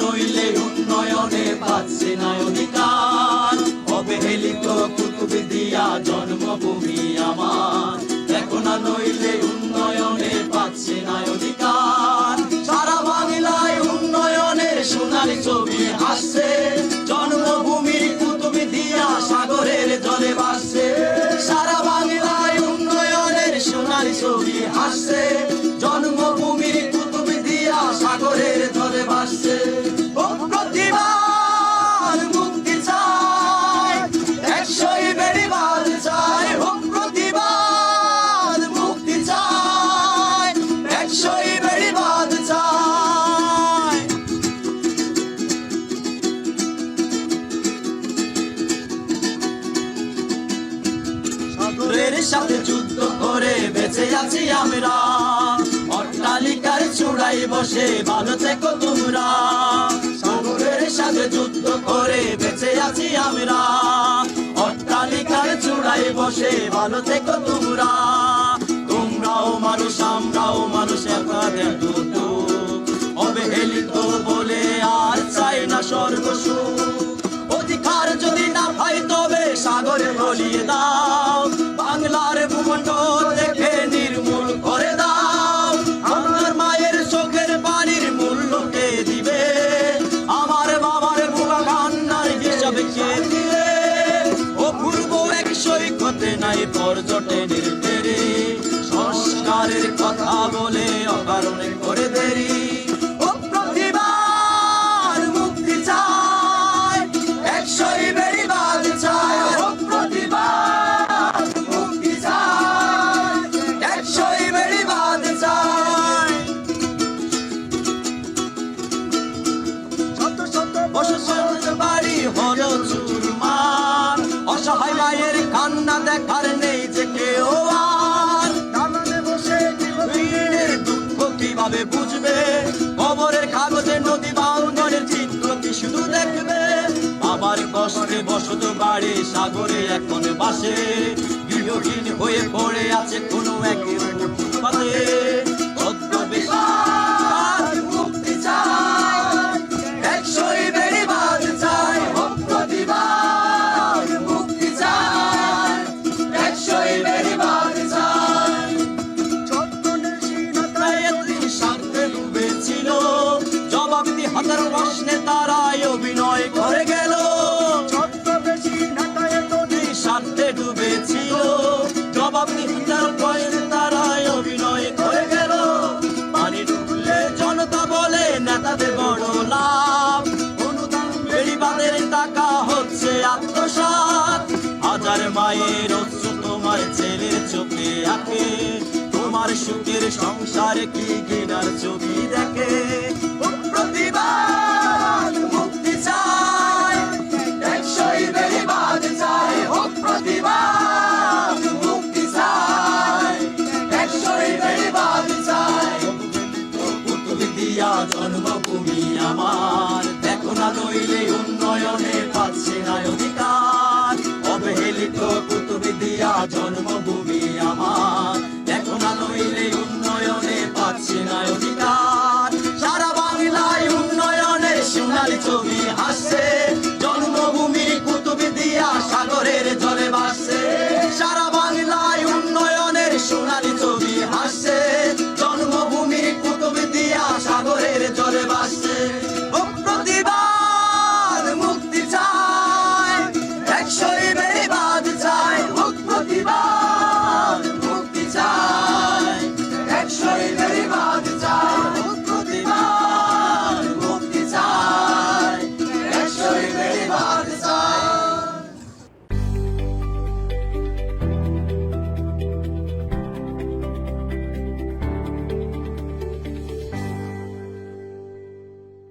নইলে উন্নয়নে পাচ্ছে না অধিকার অবহেলিত কুতুব দিয়া জন্মভূমি আমার। দেখো না নইলে উন্নয়নে পাচ্ছে না অধিকার সারা বাংলায় উন্নয়নের সোনালি ছবি আসছে। জন্মভূমি কুতুব দিয়া সাগরের জলে ভাসছে। সারা বাংলায় উন্নয়নের সোনালি ছবি হাসছে সাগরের সাথে যুদ্ধ করে বেঁচে আছি আমরা। অট্টালিকার চূড়াই বসে ভালো থেকো তোমরা। সাগরের সাথে যুদ্ধ করে বেঁচে আছি আমরা। অট্টালিকার চূড়াই বসে ভালো থেকো তোমরা। তোমরাও মানুষ, আমরাও মানুষ একাদের দুটো অবহেলিত বলে আর নাই পর্যটনের পেরে সংস্কারের কথা দেখার নেই যে কেউ আর। দালানে বসে ঋণের দুঃখ কীভাবে বুঝবে? খবরের কাগজে নদী বাউনের চিত্র কি শুধু দেখবে? আমার কষ্টে বসত বাড়ি সাগরে এখন বাসে। গৃহহীন হয়ে পড়ে আছে কোনো এক ফুটপাতে হাজার মায়ের অশ্রু তোমার ছেলের চোখে আঁকে তোমার সুখের সংসারে কি কিনার ছবি দেখে?